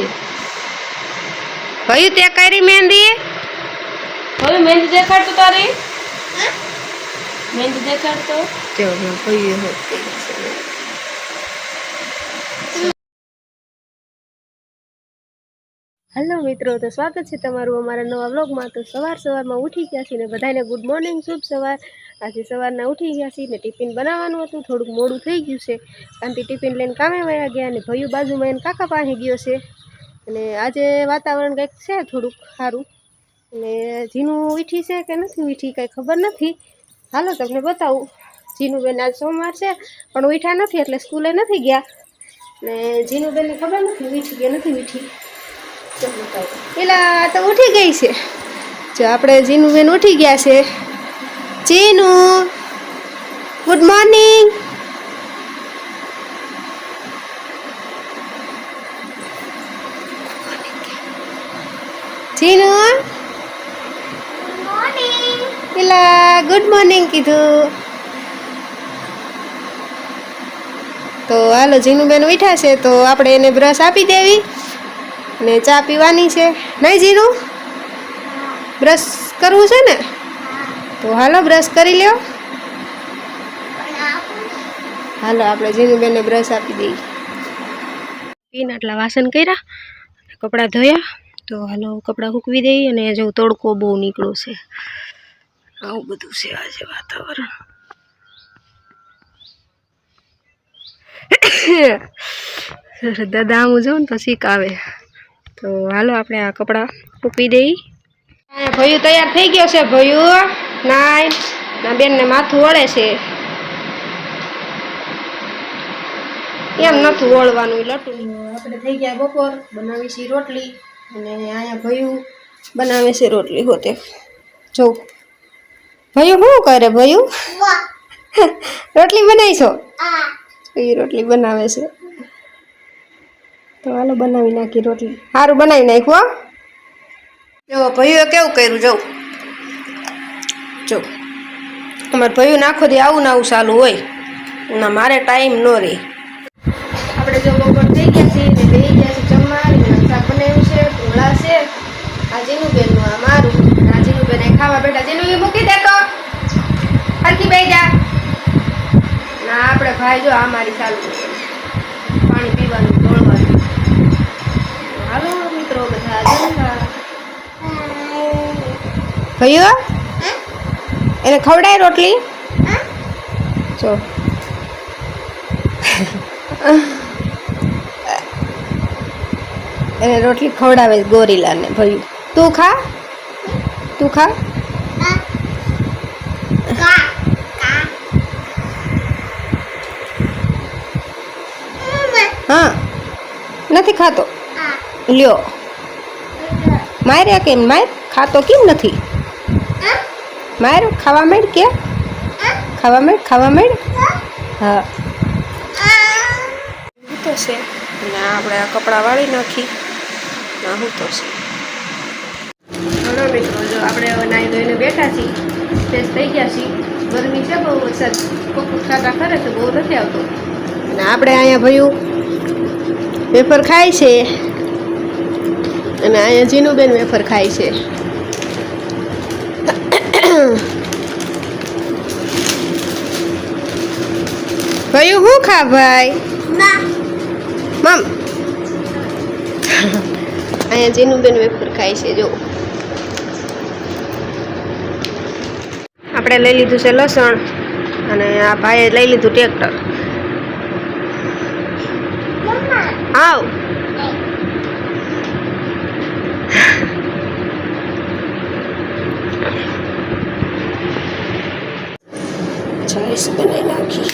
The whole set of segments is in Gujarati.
છે. ભયું તે કરી મહેંદી? હવે મહેંદી દેખાડતો તારી? મહેંદી દેખાડતો? જો ભયું હોત હેલો મિત્રો તો સ્વાગત છે તમારું અમારા નવા વ્લોગમાં. તો સવાર સવારમાં ઉઠી ગયા છીએ ને બધાને ગુડ મોર્નિંગ શુભ સવાર. આજે સવારના ઉઠી ગયા છીએ ને ટિફિન બનાવવાનું હતું. થોડુંક મોડું થઈ ગયું છે. કારણ કે ટિફિન લઈને કામે વયા ગયા અને ભયું બાજુમાં એને કાકા પાસે ગયો છે. અને આજે વાતાવરણ કંઈક છે થોડુંક સારું. અને ઝીનું ઉઠી છે કે નથી ઉઠી કંઈ ખબર નથી. હાલો તમને બતાવું. ઝીનુબેન બેન આજ સોમવાર છે, પણ વીઠા નથી એટલે સ્કૂલે નથી ગયા. ને ઝીનુબેનને ખબર નથી ઉઠી કે નથી ઉઠી પેલા તો ઉઠી ગઈ છે. જો આપણે ઝીનુબેન બેન ઉઠી ગયા છે. ઝીનુ, ગુડ મોર્નિંગ. જીનુ પેલા ગુડ મોર્નિંગ કીધું. તો હાલો જીનુબેન ઉઠ્યા છે તો આપણે એને બ્રશ આપી દેવી અને ચા પીવાની છે. નહીં જીનુ? બ્રશ કરવું છે ને? તો હાલો બ્રશ કરી લ્યો. હાલો આપણે જીનુબેનને બ્રશ આપી દઈએ. પીને આટલા વાસણ કર્યા કપડાં ધોયા. તો હાલો કપડાં સૂકવી દઈએ અને જો તડકો બહુ નીકળો છે. આવું બધું છે આજે વાતાવરણ. દાદા આમ જોઉં ને તો શીખ આવે તો હાલો આપણે આ કપડાં સૂકવી દઈએ ભયું તૈયાર થઈ ગયો છે ભયું. નાય ના બેનને માથું વળે છે. એમ નથી વળવાનું લટું આપણે થઈ ગયા બપોર બનાવી છીએ રોટલી. અને અહીંયા ભયું બનાવે છે રોટલી હોતે. જો. ભયું શું કરે ભયું? રોટલી બનાવીશો એ રોટલી બનાવે છે. તો હાલો બનાવી નાખી રોટલી. સારું બનાવી નાખ્યું હો. જો ભયું કેવું કર્યું? જવું જો. અમારે ભયું નાખો દે આવું ને આવું ચાલુ હોય. ના મારે ટાઈમ ન રહે. આપણે જો બપોર થઈ ગયા છીએ ને બેસી ગયા આ જીનુબેનનું આ મારું રાજીનુબેન અહીં ખાવા બેઠા જેનું એ મૂકી દે તો. હરખી બેસી જા. ના, આપણે ભાઈ જો આ મારી ચાલુ પાણી પીવાનું, દોડવાનું. હાલો મિત્રો, બધા ભયો એને ખવડાય રોટલી? જો. એને રોટલી ખવડાવે ગોરીલાને ભયું તું ખા? તું ખા? હા. નથી ખાતો. લ્યો. માર્યા કેમ? માર? ખાતો કેમ નથી? માર? ખાવા માંડ કે? ખાવા માંડ? ખાવા માંડ? હા. તો છે ને, આપણે આ કપડાં વાળી નાખી. ના, હું તો છે. ઘણો મિત્રો જો આપણે હવે નાહી ધોઈને બેઠા છીએ ફ્રેશ થઈ ગયા છીએ. ગરમી છે બહુ વરસાદ પકું ખાતા ખરે છે બહુ નથી આવતો. અને આપણે અહીંયા ભયું વેફર ખાય છે. અને અહીંયા જીનુબેન વેફર ખાય છે. ભયું હું ખા ભાઈ? મમ. અહીંયા જીનુબેન વેફર ખાય છે જો. આપણે લઈ લીધું છે લસણ અને આ ભાઈએ લઈ લીધું ટ્રેક્ટર. આવ. છાશ બનાવી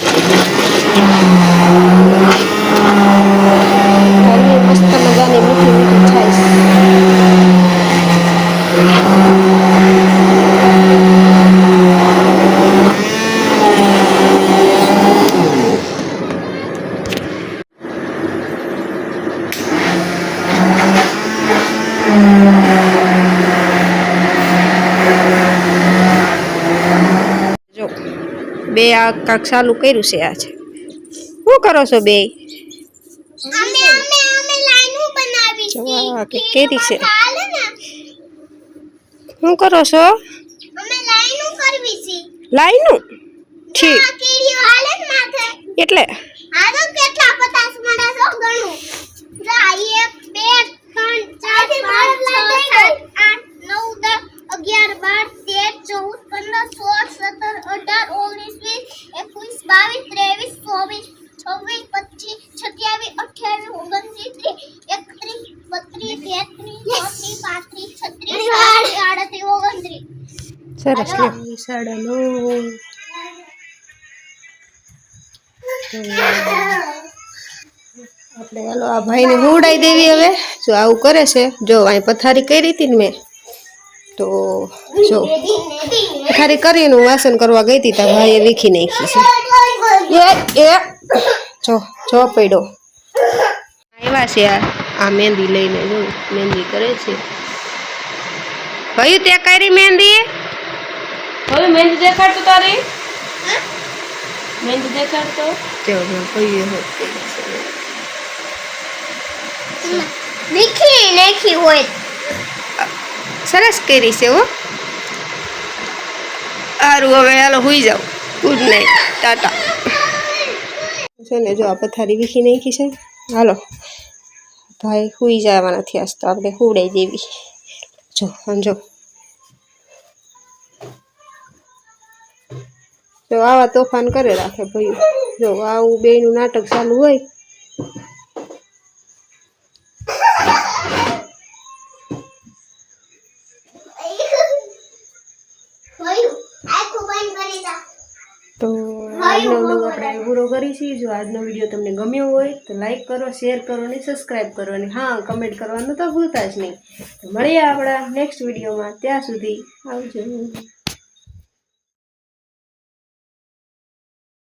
બે આ કાંક ચાલુ કર્યું છે આ છે. શું કરો છો બે? કે કેરી છે. શું કરો છો? લાઈનો ઠીક. એટલે? આપણે હાલો આ ભાઈને હુવડાઈ દેવી હવે. જો આવું કરે છે. જો અહીં પથારી કરી હતી ને મેં. તો જો પથારી કરીને હું વાસણ કરવા ગઈ હતી ત્યાં ભાઈએ વીખી નાખી છે. એ જો જો પડ્યો. આવ્યા છે આ આ મહેંદી લઈને જો, મહેંદી કરે છે. ભાઈ તે કરી મહેંદી? હવે મહેંદી દેખાડતો તારી? મહેંદી દેખાડતો? જો ભાઈએ હોત કરી છે. મીઠી નાખી હોય. સરસ કરી છે હો. સારું હવે હાલો હુઈ જાવ ગુડ નાઇટ ટાટા. છે ને જો આ પથારી વીખી નાખી છે. હાલો. ભાઈ હુઈ જવાના થયા તો આપણે હુડાઈ દેવી. જો આમ જો આવા તોફાન કરે રાખે ભાઈ. જો આવું બેયનું નાટક ચાલુ હોય. તો આજનો વ્લોગ આપણે પૂરો કરીશું જો આજનો વીડિયો તમને ગમ્યો હોય તો લાઈક કરો શેર કરો અને સબસ્ક્રાઈબ કરો. અને હા કમેન્ટ કરવાનું તો ભૂલતા જ નહીં. મળીએ આપણા નેક્સ્ટ વિડીયોમાં. ત્યાં સુધી આવજો.